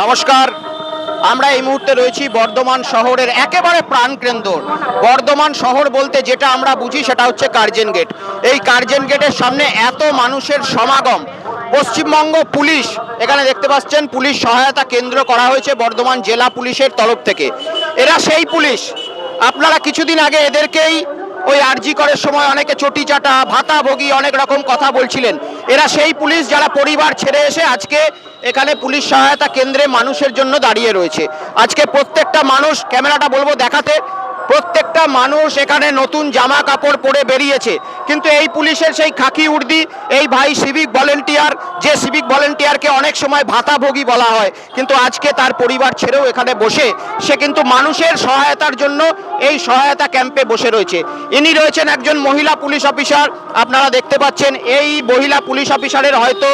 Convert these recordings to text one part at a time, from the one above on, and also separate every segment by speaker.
Speaker 1: নমস্কার। আমরা এই মুহূর্তে রয়েছি বর্ধমান শহরের একেবারে প্রাণকেন্দ্র। বর্ধমান শহর বলতে যেটা আমরা বুঝি সেটা হচ্ছে কার্জন গেট। এই কার্জন গেটের সামনে এত মানুষের সমাগম। পশ্চিমবঙ্গ পুলিশ, এখানে দেখতে পাচ্ছেন পুলিশ সহায়তা কেন্দ্র করা হয়েছে বর্ধমান জেলা পুলিশের তরফ থেকে। এরা সেই পুলিশ। আপনারা কিছুদিন আগে এদেরকেই ওই আরজি করার সময় অনেকে চটি চাটা, ভাতা ভোগী অনেক রকম কথা বলছিলেন। এরা সেই পুলিশ যারা পরিবার ছেড়ে এসে আজকে এখানে পুলিশ সহায়তা কেন্দ্রে মানুষের জন্য দাঁড়িয়ে রয়েছে। আজকে প্রত্যেকটা মানুষ, ক্যামেরাটা বলব দেখাতে প্রত্যেকটা মানুষ এখানে নতুন জামা কাপড় পরে বেরিয়েছে। কিন্তু এই পুলিশের সেই খাকি উর্দি, এই ভাই সিভিক ভলেন্টিয়ার যে সিভিক ভলেন্টিয়ারকে অনেক সময় ভাতাভোগী বলা হয়, কিন্তু আজকে তার পরিবার ছেড়েও এখানে বসে, সে কিন্তু মানুষের সহায়তার জন্য এই সহায়তা ক্যাম্পে বসে রয়েছে। ইনি রয়েছেন একজন মহিলা পুলিশ অফিসার আপনারা দেখতে পাচ্ছেন, এই মহিলা পুলিশ অফিসারের হয়তো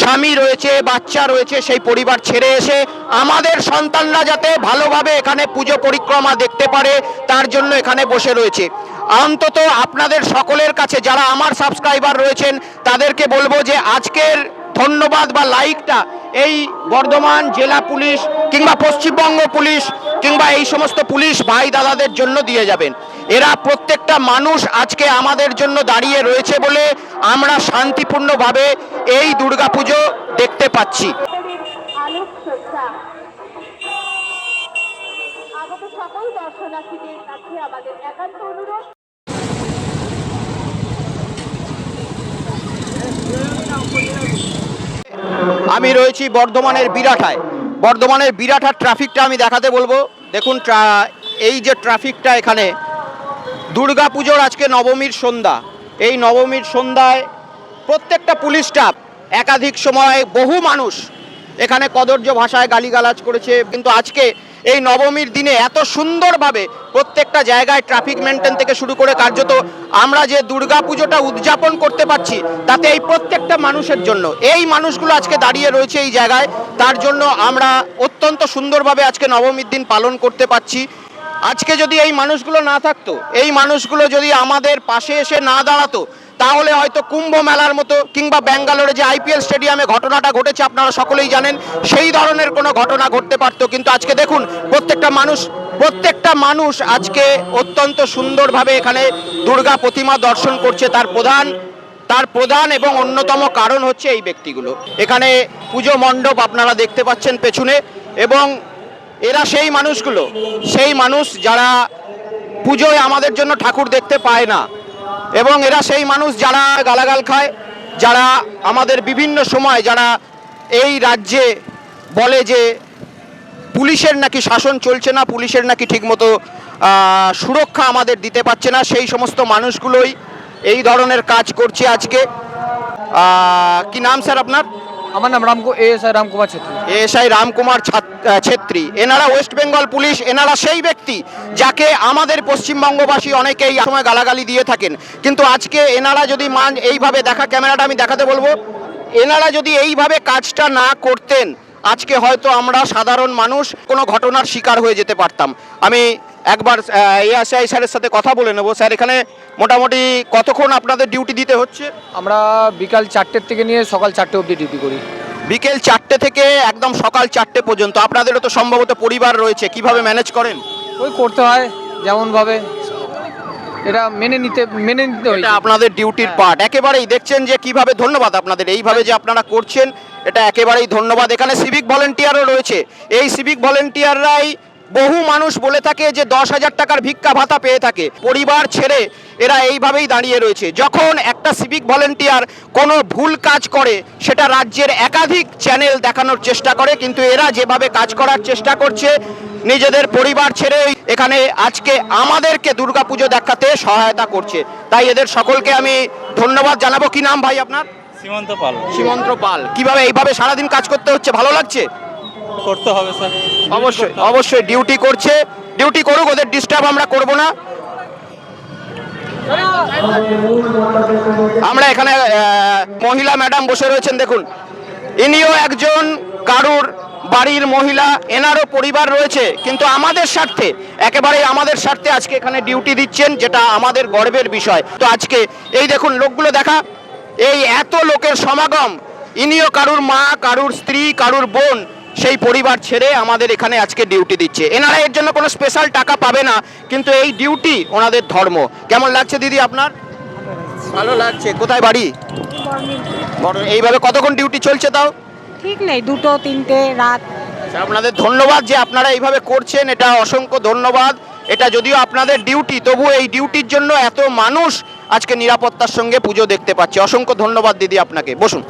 Speaker 1: স্বামী রয়েছে, বাচ্চা রয়েছে, সেই পরিবার ছেড়ে এসে আমাদের সন্তানরা যাতে ভালোভাবে এখানে পুজো পরিক্রমা দেখতে পারে, তার জন্য এখানে বসে রয়েছে। অন্তত আপনাদের সকলের কাছে যারা আমার সাবস্ক্রাইবার রয়েছেন, তাদেরকে বলব যে আজকের ধন্যবাদ বা লাইকটা এই বর্ধমান জেলা পুলিশ কিংবা পশ্চিমবঙ্গ পুলিশ কিংবা এই সমস্ত পুলিশ ভাই দাদাদের জন্য দিয়ে যাবেন। এরা প্রত্যেকটা মানুষ আজকে আমাদের জন্য দাঁড়িয়ে রয়েছে বলে আমরা শান্তিপূর্ণভাবে এই দুর্গাপুজো দেখতে পাচ্ছি। আমি রয়েছি বর্ধমানের বিরাঠায়। বর্ধমানের বিরাটার ট্রাফিকটা আমি দেখাতে বলব। দেখুন এই যে ট্রাফিকটা এখানে, দুর্গা পুজোর আজকে নবমীর সন্ধ্যা। এই নবমীর সন্ধ্যায় প্রত্যেকটা পুলিশ স্টাফ একাধিক সময় বহু মানুষ এখানে কদর্য ভাষায় গালিগালাজ করেছে। কিন্তু আজকে এই নবমীর দিনে এত সুন্দরভাবে প্রত্যেকটা জায়গায় ট্রাফিক মেনটেন থেকে শুরু করে কার্যত আমরা যে দুর্গা পুজোটা উদযাপন করতে পারছি, তাতে এই প্রত্যেকটা মানুষের জন্য, এই মানুষগুলো আজকে দাঁড়িয়ে রয়েছে এই জায়গায়, তার জন্য আমরা অত্যন্ত সুন্দরভাবে আজকে নবমীর দিন পালন করতে পারছি। আজকে যদি এই মানুষগুলো না থাকতো, এই মানুষগুলো যদি আমাদের পাশে এসে না দাঁড়াতো তাহলে হয়তো কুম্ভ মেলার মতো কিংবা ব্যাঙ্গালোরে যে আইপিএল স্টেডিয়ামে ঘটনাটা ঘটেছে আপনারা সকলেই জানেন, সেই ধরনের কোনো ঘটনা ঘটতে পারতো। কিন্তু আজকে দেখুন, প্রত্যেকটা মানুষ প্রত্যেকটা মানুষ আজকে অত্যন্ত সুন্দরভাবে এখানে দুর্গা প্রতিমা দর্শন করছে। তার প্রধান তার প্রধান এবং অন্যতম কারণ হচ্ছে এই ব্যক্তিগুলো। এখানে পুজো মণ্ডপ আপনারা দেখতে পাচ্ছেন পেছনে এবং এরা সেই মানুষগুলো, সেই মানুষ যারা পুজোয় আমাদের জন্য ঠাকুর দেখতে পায় না। এবং এরা সেই মানুষ যারা গালাগাল খায়, যারা আমাদের বিভিন্ন সময় যারা এই রাজ্যে বলে যে পুলিশের নাকি শাসন চলছে না, পুলিশের নাকি ঠিকমতো সুরক্ষা আমাদের দিতে পারছে না, সেই সমস্ত মানুষগুলোই এই ধরনের কাজ করছে আজকে। কি নাম স্যার আপনার?
Speaker 2: আমার নাম Ram A S I Ramkumar Chhetri.
Speaker 1: SI Ramkumar Chhetri. এনারা ওয়েস্ট বেঙ্গল পুলিশ, এনারা সেই ব্যক্তি যাকে আমাদের পশ্চিমবঙ্গবাসী অনেকেই সময় গালাগালি দিয়ে থাকেন। কিন্তু আজকে এনারা যদি মান, এইভাবে দেখা, ক্যামেরাটা আমি দেখাতে বলব। এনারা যদি এইভাবে কাজটা না করতেন, আজকে হয়তো আমরা সাধারণ মানুষ কোনো ঘটনার শিকার হয়ে যেতে পারতাম। আমি একবার এএসআই স্যারের সাথে কথা বলে নেব। স্যার এখানে মোটামুটি কতক্ষণ আপনাদের ডিউটি দিতে হচ্ছে?
Speaker 2: আমরা বিকাল চারটের থেকে নিয়ে সকাল চারটে অবধি ডিউটি করি।
Speaker 1: বিকেল চারটে থেকে একদম সকাল চারটে পর্যন্ত। আপনাদেরও তো সম্ভবত পরিবার রয়েছে। কীভাবে ম্যানেজ করেন?
Speaker 2: ওই করতে হয় যেমনভাবে। এটা মেনে নিতে মেনে নিতে হয়।
Speaker 1: এটা আপনাদের ডিউটির
Speaker 2: হ্যাঁ।
Speaker 1: পার্ট। একেবারেই দেখছেন যে কীভাবে ধন্যবাদ আপনাদের। এইভাবে যে আপনারা করছেন এটা একেবারেই ধন্যবাদ। এখানে সিভিক ভলেন্টিয়ারও রয়েছে। এই সিভিক ভলেন্টিয়াররাই বহু মানুষ বলে থাকে যে দশ হাজার টাকার ভিক্ষা ভাতা পেয়ে থাকে। পরিবার ছেড়ে এরা এইভাবেই দাঁড়িয়ে রয়েছে। যখন একটা সিভিক ভলেন্টিয়ার কোনো ভুল কাজ করে সেটা রাজ্যের একাধিক চ্যানেল দেখানোর চেষ্টা করে কিন্তু এরা যেভাবে কাজ করার চেষ্টা করছে নিজেদের পরিবার ছেড়ে এখানে আজকে আমাদেরকে দুর্গাপুজো দেখাতে সহায়তা করছে। তাই এদের সকলকে আমি ধন্যবাদ জানাব। কি নাম ভাই আপনার?
Speaker 3: সীমান্ত পাল।
Speaker 1: সীমন্ত পাল। কীভাবে এইভাবে সারাদিন কাজ করতে হচ্ছে? ভালো লাগছে?
Speaker 3: করতে হবে, স্যার।
Speaker 1: অবশ্যই অবশ্যই ডিউটি করছে। ডিউটি করুক, ওদের ডিস্টার্ব আমরা করব না। আমরা এখানে মহিলা ম্যাডাম বসে রয়েছেন, দেখুন। ইনিও একজন কারুর বাড়ির মহিলা, এনারও পরিবার রয়েছে, কিন্তু আমাদের স্বার্থে একেবারেই আমাদের স্বার্থে আজকে এখানে ডিউটি দিচ্ছেন, যেটা আমাদের গর্বের বিষয়। তো আজকে এই দেখুন, লোকগুলো দেখা, এই এত লোকের সমাগম, ইনিও কারুর মা, কারুর স্ত্রী, কারুর বোন সেই পরিবার ছেড়ে আমাদের এখানে আজকে ডিউটি দিচ্ছে। এনারা এর জন্য কোনো স্পেশাল টাকা পাবে না কিন্তু এই ডিউটি ওনাদের ধর্ম। কেমন লাগছে দিদি আপনার? ভালো লাগছে। কোথায় বাড়ি? এইভাবে কতক্ষণ ডিউটি চলছে তাও?
Speaker 4: ঠিক নেই দুটো তিনটে রাত।
Speaker 1: আচ্ছা, আপনাদের ধন্যবাদ যে আপনারা এইভাবে করছেন এটা অসংখ্য ধন্যবাদ। এটা যদিও আপনাদের ডিউটি তবু এই ডিউটির জন্য এত মানুষ আজকে নিরাপত্তার সঙ্গে পুজো দেখতে পাচ্ছে। অসংখ্য ধন্যবাদ দিদি আপনাকে। বসুন।